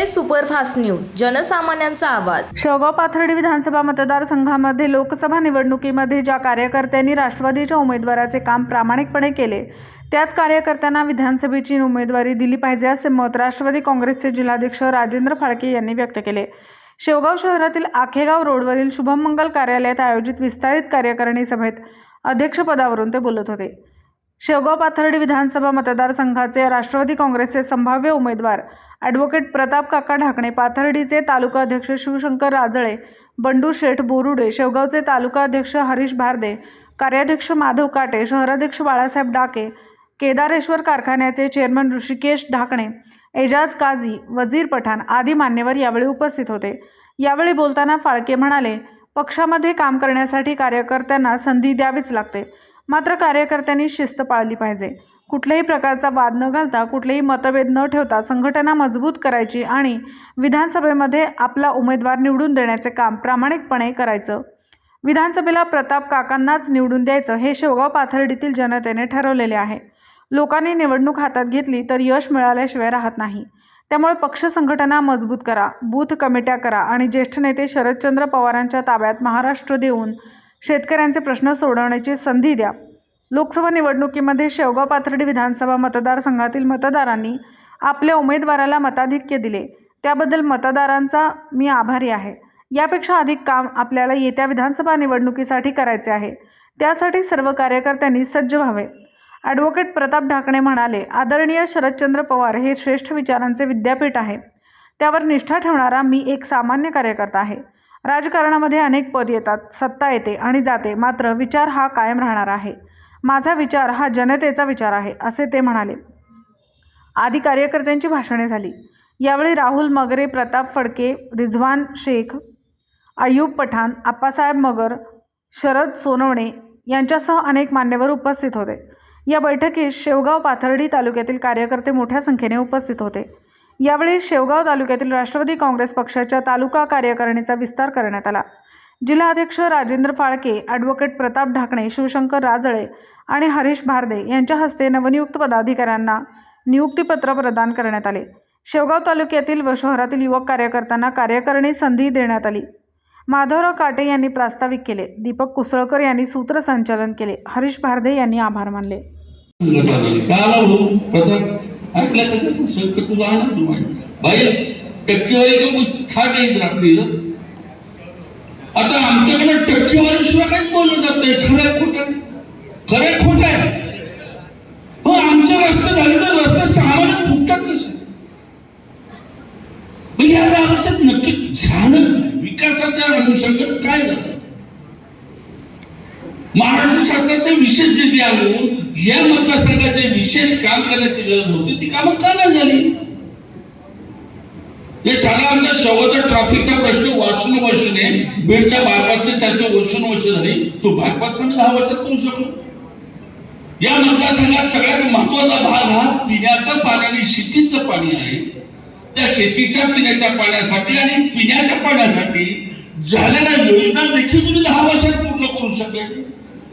हे superfast news जनसामान्यांचा आवाज. शेवगाव पाथर्डी विधानसभा मतदारसंघामध्ये लोकसभा निवडणुकीमध्ये ज्या कार्यकर्त्यांनी राष्ट्रवादीच्या उमेदवाराचे काम प्रामाणिकपणे केले त्याच कार्यकर्त्यांना विधानसभेची उमेदवारी दिली पाहिजे असे मत राष्ट्रवादी काँग्रेसचे जिल्हाध्यक्ष राजेंद्र फाळके यांनी व्यक्त केले. शेवगाव शहरातील आखेगाव रोडवरील शुभम मंगल कार्यालयात आयोजित विस्तारित कार्यकारिणी सभेत अध्यक्षपदावरून ते बोलत होते. शेवगाव पाथर्डी विधानसभा मतदारसंघाचे राष्ट्रवादी काँग्रेसचे संभाव्य उमेदवार ॲडव्होकेट प्रताप काका ढाकणे पाथर्डीचे तालुका अध्यक्ष शिवशंकर राजळे बंडू शेठ बोरुडे शेवगावचे तालुका अध्यक्ष हरीश भारदे कार्याध्यक्ष माधव काटे शहराध्यक्ष बाळासाहेब डाके केदारेश्वर कारखान्याचे चेअरमन ऋषिकेश ढाकणे एजाज काझी वजीर पठाण आदी मान्यवर यावेळी उपस्थित होते. यावेळी बोलताना फाळके म्हणाले पक्षामध्ये काम करण्यासाठी कार्यकर्त्यांना संधी द्यावीच लागते. मात्र कार्यकर्त्यांनी शिस्त पाळली पाहिजे. कुठल्याही प्रकारचा वाद न घालता कुठलेही मतभेद न ठेवता संघटना मजबूत करायची आणि विधानसभेमध्ये आपला उमेदवार निवडून देण्याचे काम प्रामाणिकपणे करायचं. विधानसभेला प्रताप काकांनाच निवडून द्यायचं हे शेवगाव पाथर्डीतील जनतेने ठरवलेले आहे. लोकांनी निवडणूक हातात घेतली तर यश मिळाल्याशिवाय राहत नाही. त्यामुळे पक्ष संघटना मजबूत करा बूथ कमिट्या करा आणि ज्येष्ठ नेते शरदचंद्र पवारांच्या ताब्यात महाराष्ट्र देऊन शेतकऱ्यांचे प्रश्न सोडवण्याची संधी द्या. लोकसभा निवडणुकीमध्ये शेवगाव पाथर्डी विधानसभा मतदारसंघातील मतदारांनी आपल्या उमेदवाराला मताधिक्य दिले. त्याबद्दल मतदारांचा मी आभारी आहे. यापेक्षा अधिक काम आपल्याला येत्या विधानसभा निवडणुकीसाठी करायचे आहे. त्यासाठी सर्व कार्यकर्त्यांनी सज्ज व्हावे. ॲडव्होकेट प्रताप ढाकणे म्हणाले आदरणीय शरदचंद्र पवार हे श्रेष्ठ विचारांचे विद्यापीठ आहे. त्यावर निष्ठा ठेवणारा मी एक सामान्य कार्यकर्ता आहे. राजकारणामध्ये अनेक पद येतात सत्ता येते आणि जाते मात्र विचार हा कायम राहणार आहे. माझा विचार हा जनतेचा विचार आहे असे ते म्हणाले. आदी कार्यकर्त्यांची भाषणे झाली. यावेळी राहुल मगरे प्रताप फडके रिझवान शेख अयूब पठाण आप्पासाहेब मगर शरद सोनवणे यांच्यासह अनेक मान्यवर उपस्थित होते. या बैठकीत शेवगाव पाथर्डी तालुक्यातील कार्यकर्ते मोठ्या संख्येने उपस्थित होते. यावेळी शेवगाव तालुक्यातील राष्ट्रवादी काँग्रेस पक्षाच्या तालुका कार्यकारिणीचा विस्तार करण्यात आला. जिल्हाध्यक्ष राजेंद्र फाळके ॲडव्होकेट प्रताप ढाकणे शिवशंकर राजळे आणि हरीश भारदे यांच्या हस्ते नवनियुक्त पदाधिकाऱ्यांना नियुक्तीपत्र प्रदान करण्यात आले. शेवगाव तालुक्यातील व शहरातील युवक कार्यकर्त्यांना कार्यकारिणी संधी देण्यात आली. माधवराव काटे यांनी प्रास्ताविक केले. दीपक कुसळकर यांनी सूत्रसंचालन केले. हरीश भारदे यांनी आभार मानले. संगत ऐकलं संकट तुम्हाला बाई टक्केवारी का मग छा द्यायचं आपली इथं? आता आमच्याकडे टक्केवारीशिवाय काहीच बोललं जात नाही. खरं खोटं. खरं खोटं आहे. हो आमचे रस्ते झाले तर रस्ते सामान्य फुटतात कसे? मग या बाबतीत नक्की झालं नाही. विकासाच्या अनुषंगाने काय झालं? महाराष्ट्र शासनाचे विशेष निधी आणून या मतदारसंघाचे विशेष काम करण्याची गरज होती ती कामं का नाही झाली? हे साधा आमच्या शेवटचा ट्रॅफिकचा प्रश्न वर्षानुवर्षाने बीडच्या बायपासची चर्चा वर्षानुवर्ष झाली. तो बायपास म्हणजे दहा वर्षात करू शकलो. या मतदारसंघात सगळ्यात महत्त्वाचा भाग हा पिण्याचं पाणी आणि शेतीचं पाणी आहे. त्या शेतीच्या पिण्याच्या पाण्यासाठी आणि पिण्याच्या पाण्यासाठी झालेल्या योजना देखील तुम्ही दहा वर्षात पूर्ण करू शकले.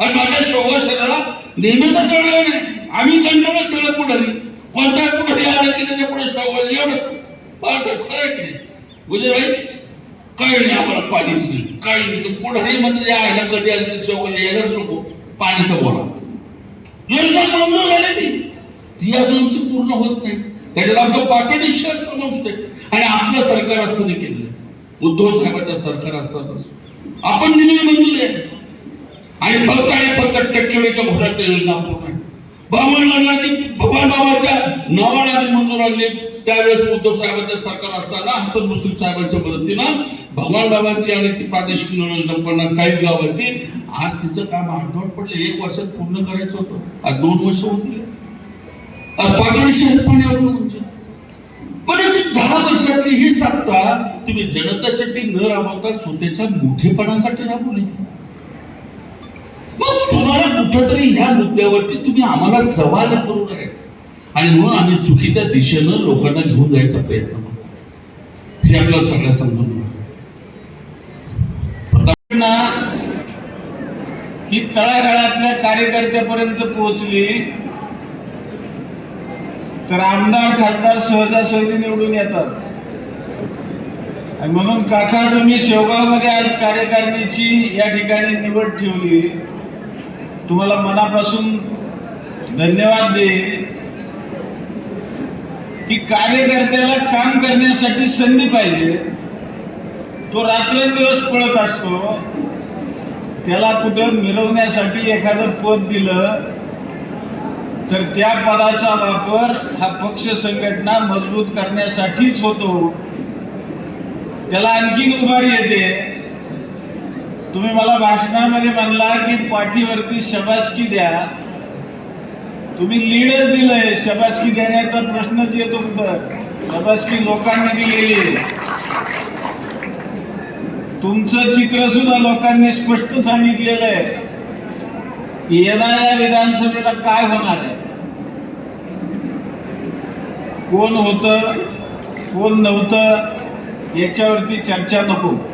आणि माझ्या शोभा शरीराला नेहमीच चढलं नाही. आम्ही कंटाळत चढ पुढारी. कोणत्या पुढारी आलं की त्याच्या पुढे शोभा एवढंच. बाळासाहेब खरं आहे की नाही? बुजे भाई काही नाही आम्हाला पाणीची काही नाही. पुढारी म्हणजे यायला कधी आलं तर शोभा यायलाच नको. पाणीचं बोला. योजना मंजूर नाही ती. अजून पूर्ण होत नाही. त्याच्यात आमचं पातळी शहर समजते आणि आपलं सरकार असताना केलेलं उद्धव साहेबांचं सरकार असताना आपण दिलेली मंजुरी आहे. आणि फक्त आणि फक्त टक्केवारीच्या घोड्यात योजना पूर्ण भगवान बाबाची भगवान बाबाच्या नावाने आम्ही मंजूर आणली. त्यावेळेस उद्धव साहेबांचं सरकार असताना हसन मुस्लिम साहेबांच्या मदतीनं भगवान बाबांची आणि ती प्रादेशिक योजना पन्नास चाळीस गावाची आज तिचं काम आठवण पडले. एक वर्षात पूर्ण करायचं होतं. आज दोन वर्ष होऊन गेले. आज पातळी शहर म्हणजे. म्हणजे ती दहा वर्षातली ही सत्ता तुम्ही जनतेसाठी न राबवता स्वतःच्या मोठेपणासाठी राबवली मग तुम्हाला कुठंतरी ह्या मुद्द्यावरती तुम्ही आम्हाला सवाल करू नये. आणि म्हणून आम्ही चुकीच्या दिशेनं लोकांना घेऊन जायचा प्रयत्न करतो हे आपल्याला सगळ्या समजून ना ही तळागाळातल्या कार्यकर्त्यापर्यंत पोहोचली तर आमदार खासदार सहजासहजी निवडून येतात. आणि म्हणून काका तुम्ही शेवगावमध्ये आज कार्यकारिणीची या ठिकाणी निवड ठेवली. तुम्हाला मनापासून धन्यवाद देईल की कार्यकर्त्याला काम करण्यासाठी संधी पाहिजे. तो रात्रंदिवस पळत असतो. त्याला कुठं मिरवण्यासाठी एखादं पद दिलं तर त्या पदाचा वापर हा पक्ष संघटना मजबूत करण्यासाठीच होतो. त्याला आणखीन उभारी येते. तुम्ही मला भाषणामध्ये म्हणला की पाठीवरती शबासकी द्या. तुम्ही लीडच दिलंय शबासकी देण्याचा प्रश्नच येतो कुठं? शबासकी लोकांनी दिलेली आहे. तुमचं चित्र सुद्धा लोकांनी स्पष्ट सांगितलेलं आहे. की येणाऱ्या विधानसभेला काय होणार आहे? कोण होतं कोण नव्हतं याच्यावरती चर्चा नको.